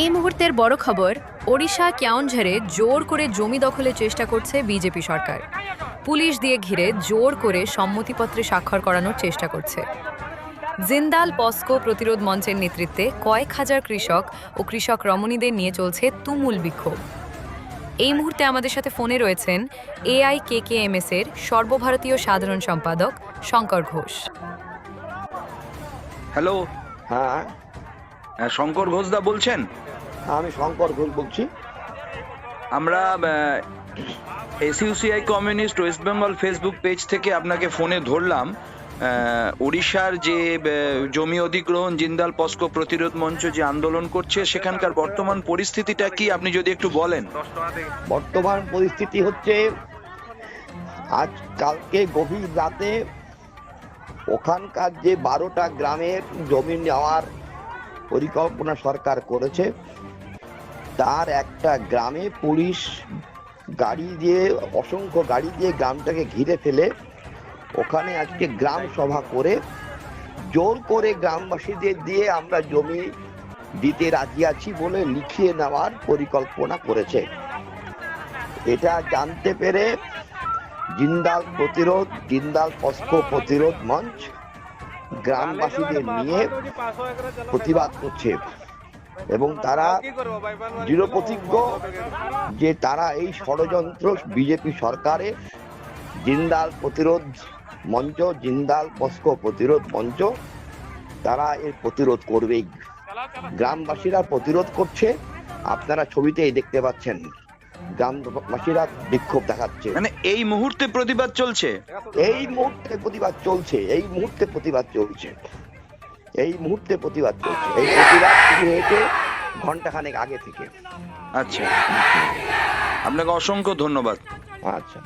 এই মুহূর্তের বড় খবর ওড়িশা কেওনঝাড়ে জোর করে জমি দখলের চেষ্টা করছে বিজেপি সরকার। পুলিশ দিয়ে ঘিরে জোর করে সম্মতিপত্রে স্বাক্ষর করানোর চেষ্টা করছে। জিন্দাল পস্কো প্রতিরোধ মঞ্চের নেতৃত্বে কয়েক হাজার কৃষক ও কৃষক রমণীদের নিয়ে চলছে তুমুল বিক্ষোভ। এই মুহূর্তে আমাদের সাথে ফোনে রয়েছেন A I K K M S এর সর্বভারতীয় সাধারণ সম্পাদক শঙ্কর ঘোষ। হ্যালো। হ্যাঁ। হ্যাঁ, শঙ্কর ঘোষদা বলছেন? আমি শঙ্কর ঘোষ বলছি। আমরা SUCI communist West Bengal Facebook page থেকে আপনাকে ফোনে ধরলাম। উড়িষ্যার যে জমি অধিগ্রহণ জিন্দাল পস্কো প্রতিরোধ মঞ্চ যে আন্দোলন করছে সেখানকার বর্তমান পরিস্থিতিটা কি? আপনি যদি একটু বলেন। বর্তমান পরিস্থিতি হচ্ছে আজ কালকে গভীর রাতে ওখানকার যে বারোটা গ্রামের জমি নেওয়ার পরিকল্পনা সরকার করেছে তার একটা গ্রামে পুলিশ গাড়ি দিয়ে, অসংখ্য গাড়ি দিয়ে গ্রামটাকে ঘিরে ফেলে। ওখানে আজকে গ্রাম সভা করে জোর করে গ্রামবাসীদের দিয়ে আমরা জমি দিতে রাজি আছি বলে লিখিয়ে নেওয়ার পরিকল্পনা করেছে। এটা জানতে পেরে জিন্দাল প্রতিরোধ, জিন্দাল পস্কো প্রতিরোধ মঞ্চ গ্রামবাসীদের নিয়ে প্রতিবাদ করছে। এবং তারা দৃঢ় প্রতিজ্ঞ যে তারা এই ষড়যন্ত্র বিজেপি সরকারের জিন্দাল প্রতিরোধ মঞ্চ জিন্দাল পস্কো প্রতিরোধ মঞ্চ তারা এর প্রতিরোধ করবেই। গ্রামবাসীরা প্রতিরোধ করছে আপনারা ছবিতেই দেখতে পাচ্ছেন গ্রামবাসীরা বিক্ষোভ দেখাচ্ছে। মানে এই মুহূর্তে প্রতিবাদ চলছে? এই মুহূর্তে প্রতিবাদ চলছে এই মুহূর্তে প্রতিবাদ চলছে। এই মুহূর্তে প্রতিবাদ চলছে এই প্রতিবাদ শুরু হয়েছে ঘন্টাখানেক আগে থেকে। আচ্ছা। আপনাকে অসংখ্য ধন্যবাদ। আচ্ছা।